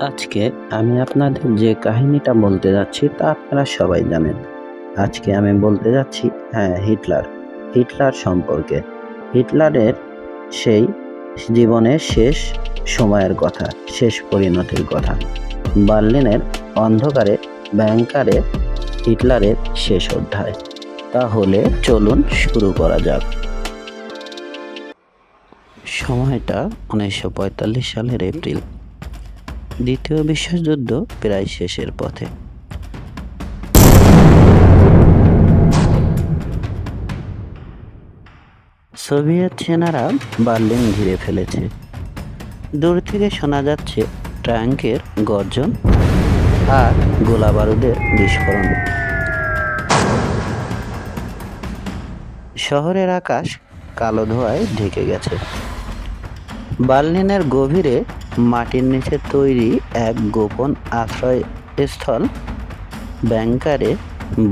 আজকে আমি আপনাদের যে কাহিনীটা বলতে যাচ্ছি তা আপনারা সবাই জানেন। আজকে আমি বলতে যাচ্ছি হ্যাঁ হিটলার। হিটলার সম্পর্কে। হিটলারের সেই জীবনের শেষ সময়ের কথা, শেষ পরিণতির কথা। বার্লিনের অন্ধকারে ব্যাংকারে হিটলারের শেষ অধ্যায়। তাহলে চলুন শুরু করা যাক। সময়টা উনিশশো পঁয়তাল্লিশ সালের এপ্রিল। দ্বিতীয় বিশ্বযুদ্ধ প্রায় শেষের পথে। সোভিয়েত সেনারা বার্লিন ঘিরে ফেলেছে। দূর থেকে শোনা যাচ্ছে ট্যাঙ্কের গর্জন আর গোলা বারুদের বিস্ফোরণ। শহরের আকাশ কালো ধোঁয়ায় ঢেকে গেছে। বার্লিনের গভীরে মাটির নিচে তৈরি এক গোপন আশ্রয়স্থল। ব্যাংকারে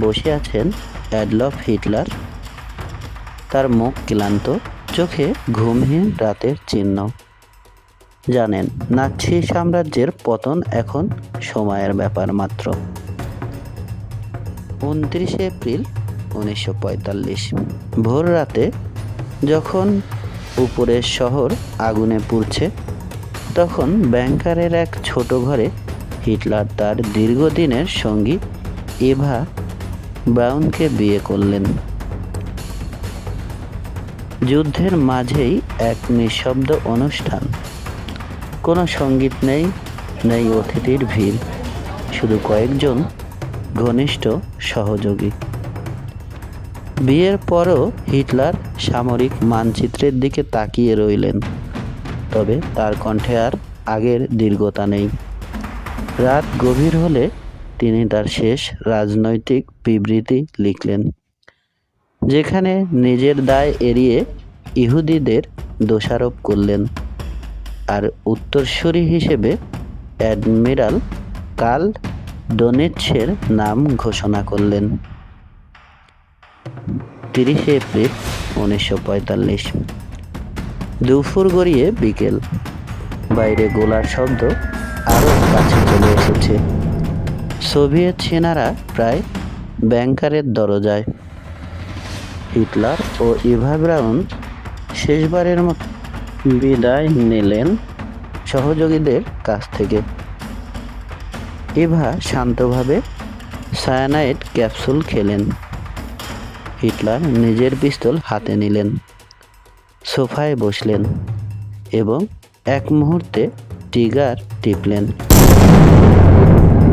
বসে আছেন অ্যাডলফ হিটলার। তার মুখ ক্লান্ত, চোখে ঘুমহীন রাতের চিহ্ন। জানেন, নাৎসি সাম্রাজ্যের পতন এখন সময়ের ব্যাপার মাত্র। উনত্রিশে এপ্রিল উনিশশো পঁয়তাল্লিশ ভোর রাতে যখন উপরের শহর আগুনে পুড়ছে তখন ব্যাংকারের এক ছোট ঘরে হিটলার তার দীর্ঘদিনের সঙ্গী এভা ব্রাউনকে বিয়ে করলেন। যুদ্ধের মাঝেই এক নিঃশব্দ অনুষ্ঠান। কোনো সংগীত নেই নেই অতিথির ভিড়, শুধু কয়েকজন ঘনিষ্ঠ সহযোগী। বিয়ের পরও হিটলার সামরিক মানচিত্রের দিকে তাকিয়ে রইলেন। তবে তার কণ্ঠে আর আগের দীর্ঘতা নেই। রাত গভীর হলে তিনি তার শেষ রাজনৈতিক বিবৃতি লিখলেন, যেখানে নিজের দায় এড়িয়ে ইহুদিদের দোষারোপ করলেন আর উত্তরসূরি হিসেবে অ্যাডমিরাল কাল ডোনেটসের নাম ঘোষণা করলেন। তিরিশে এপ্রিল উনিশশো পঁয়তাল্লিশ। দুপুর গড়িয়ে বিকেল। বাইরে গোলার শব্দ আরও কাছে চলে এসেছে। সোভিয়েত সেনারা প্রায় ব্যাংকারের দরজায়। হিটলার ও ইভা ব্রাউন শেষবারের মতো বিদায় নিলেন সহযোগীদের কাছ থেকে। ইভা শান্তভাবে সায়ানাইড ক্যাপসুল খেলেন। হিটলার নিজের পিস্তল হাতে নিলেন। সোফায় বসলেন এবং এক মুহূর্তে টিগার টিপলেন।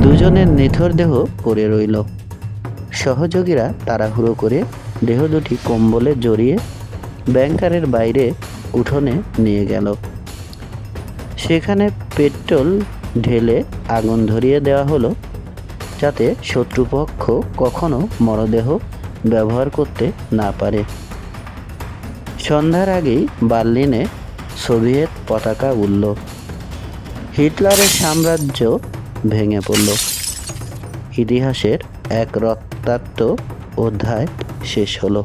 দুজনের নিথর দেহ পড়ে রইল। সহযোগীরা তাড়াহুড়ো করে দেহ দুটি কম্বলে জড়িয়ে ব্যাংকারের বাইরে উঠোনে নিয়ে গেল। সেখানে পেট্রোল ঢেলে আগুন ধরিয়ে দেওয়া হলো, যাতে শত্রুপক্ষ কখনো মরদেহ ব্যবহার করতে না পারে। সন্ধ্যার আগেই বার্লিনে সোভিয়েত পতাকা উড়ল। হিটলারের সাম্রাজ্য ভেঙে পড়ল। ইতিহাসের এক রক্তাক্ত অধ্যায় শেষ হলো।